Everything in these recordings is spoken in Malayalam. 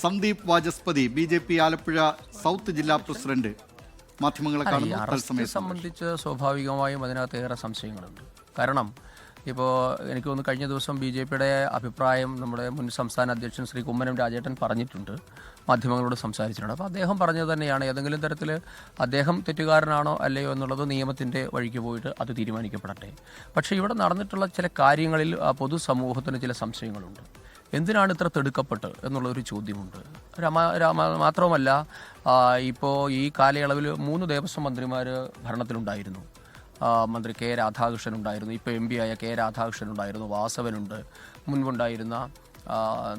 Sandeep Vachaspathi B J P Alappuzha south ജില്ലാ പ്രസിഡന്റ്. മാധ്യമങ്ങളെ കാണുന്ന അറസ്റ്റ് സംബന്ധിച്ച് സ്വാഭാവികമായും അതിനകത്ത് ഏറെ സംശയങ്ങളുണ്ട്. കാരണം ഇപ്പോൾ എനിക്ക് തോന്നുന്നു കഴിഞ്ഞ ദിവസം ബി ജെ പിയുടെ അഭിപ്രായം നമ്മുടെ മുൻ സംസ്ഥാന അധ്യക്ഷൻ ശ്രീ കുമ്മനം രാജേട്ടൻ പറഞ്ഞിട്ടുണ്ട്. മാധ്യമങ്ങളോട് സംസാരിച്ചിട്ടുണ്ട്. അപ്പോൾ അദ്ദേഹം പറഞ്ഞത് തന്നെയാണ് ഏതെങ്കിലും തരത്തിൽ അദ്ദേഹം തെറ്റുകാരനാണോ അല്ലയോ എന്നുള്ളത് നിയമത്തിന്റെ വഴിക്ക് പോയിട്ട് അത് തീരുമാനിക്കപ്പെടട്ടെ. പക്ഷേ ഇവിടെ നടന്നിട്ടുള്ള ചില കാര്യങ്ങളിൽ പൊതുസമൂഹത്തിന് ചില സംശയങ്ങളുണ്ട്. എന്തിനാണ് ഇത്ര തിടുക്കപ്പെട്ട് എന്നുള്ളൊരു ചോദ്യമുണ്ട്. രമ രാമ മാത്രവുമല്ല ഇപ്പോൾ ഈ കാലയളവിൽ മൂന്ന് ദേവസ്വം മന്ത്രിമാർ ഭരണത്തിലുണ്ടായിരുന്നു. മന്ത്രി കെ രാധാകൃഷ്ണൻ ഉണ്ടായിരുന്നു. ഇപ്പോൾ എം പി ആയ കെ രാധാകൃഷ്ണൻ ഉണ്ടായിരുന്നു. വാസവനുണ്ട്. മുൻപുണ്ടായിരുന്ന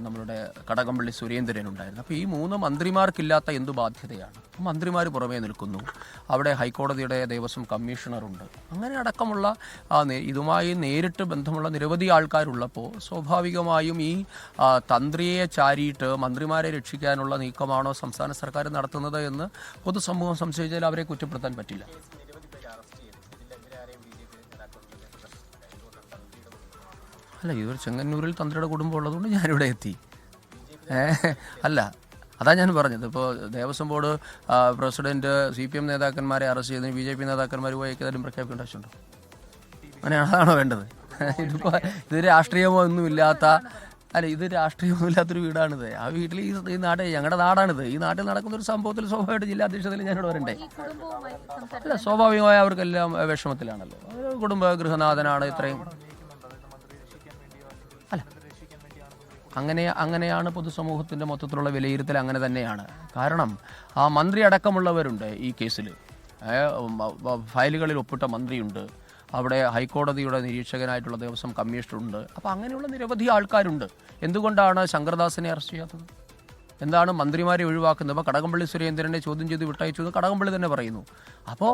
നമ്മളുടെ കടകംപള്ളി സുരേന്ദ്രൻ ഉണ്ടായിരുന്നു. അപ്പോൾ ഈ മൂന്ന് മന്ത്രിമാർക്കില്ലാത്ത എന്തു ബാധ്യതയാണ്? മന്ത്രിമാർ പുറമേ നിൽക്കുന്നു. അവിടെ ഹൈക്കോടതിയുടെ ദേവസ്വം കമ്മീഷണറുണ്ട്. അങ്ങനെ അടക്കമുള്ള ഇതുമായി നേരിട്ട് ബന്ധമുള്ള നിരവധി ആൾക്കാരുള്ളപ്പോൾ സ്വാഭാവികമായും ഈ തന്ത്രിയെ ചാരിയിട്ട് മന്ത്രിമാരെ രക്ഷിക്കാനുള്ള നീക്കമാണോ സംസ്ഥാന സർക്കാർ നടത്തുന്നത് എന്ന് പൊതുസമൂഹം സംശയിച്ചാൽ അവരെ കുറ്റപ്പെടുത്താൻ പറ്റില്ല. അല്ല ഇവർ ചെങ്ങന്നൂരിൽ തന്ത്രിയുടെ കുടുംബം ഉള്ളതുകൊണ്ട് ഞാനിവിടെ എത്തി. അല്ല അതാ ഞാൻ പറഞ്ഞത്. ഇപ്പോൾ Devaswom board president C P M നേതാക്കന്മാരെ അറസ്റ്റ് ചെയ്തതിന് ബി ജെ പി നേതാക്കന്മാർ പോയി ഏതായാലും പ്രഖ്യാപിക്കേണ്ട ആവശ്യമുണ്ടോ? അങ്ങനെ അതാണോ വേണ്ടത്? ഇതിപ്പോൾ ഇത് രാഷ്ട്രീയമോ ഒന്നുമില്ലാത്ത അല്ല ഇത് രാഷ്ട്രീയമൊന്നും ഇല്ലാത്തൊരു വീടാണിത്. ആ വീട്ടിൽ ഈ ഈ നാട് ഞങ്ങളുടെ നാടാണിത്. ഈ നാട്ടിൽ നടക്കുന്ന ഒരു സംഭവത്തിൽ സ്വാഭാവികമായിട്ട് ജില്ലാ അധ്യക്ഷതയിൽ ഞാനിവിടെ വരണ്ടേ? അല്ല സ്വാഭാവികമായി അവർക്കെല്ലാം വിഷമത്തിലാണല്ലോ. കുടുംബ ഗൃഹനാഥനാണ് ഇത്രയും അങ്ങനെ അങ്ങനെയാണ് പൊതുസമൂഹത്തിന്റെ മൊത്തത്തിലുള്ള വിലയിരുത്തൽ അങ്ങനെ തന്നെയാണ്. കാരണം ആ മന്ത്രി അടക്കമുള്ളവരുണ്ട് ഈ കേസിൽ ഫയലുകളിൽ ഒപ്പിട്ട മന്ത്രിയുണ്ട്. അവിടെ ഹൈക്കോടതിയുടെ നിരീക്ഷകനായിട്ടുള്ള ദേവസ്വം കമ്മീഷണറുണ്ട്. അപ്പോൾ അങ്ങനെയുള്ള നിരവധി ആൾക്കാരുണ്ട്. എന്തുകൊണ്ടാണ് ശങ്കർദാസിനെ അറസ്റ്റ് ചെയ്യാത്തത്? എന്താണ് മന്ത്രിമാരെ ഒഴിവാക്കുന്നത്? അപ്പോൾ കടകംപള്ളി സുരേന്ദ്രനെ ചോദ്യം ചെയ്ത് വിട്ടയച്ചു എന്ന് കടകംപള്ളി തന്നെ പറയുന്നു. അപ്പോൾ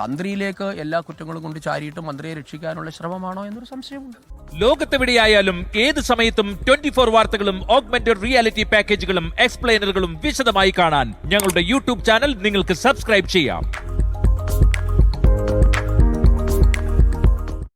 തന്ത്രിയിലേക്ക് എല്ലാ കുറ്റങ്ങളും കൊണ്ട് ചാരിയിട്ട് മന്ത്രിയെ രക്ഷിക്കാനുള്ള ശ്രമമാണോ എന്നൊരു സംശയമുണ്ട്. ലോകത്തെവിടെയായാലും ഏത് സമയത്തും ട്വന്റി ഫോർ വാർത്തകളും ഓഗ്മെന്റഡ് റിയാലിറ്റി പാക്കേജുകളും എക്സ്പ്ലെയിനറുകളും വിശദമായി കാണാൻ ഞങ്ങളുടെ യൂട്യൂബ് ചാനൽ നിങ്ങൾക്ക് സബ്സ്ക്രൈബ് ചെയ്യാം.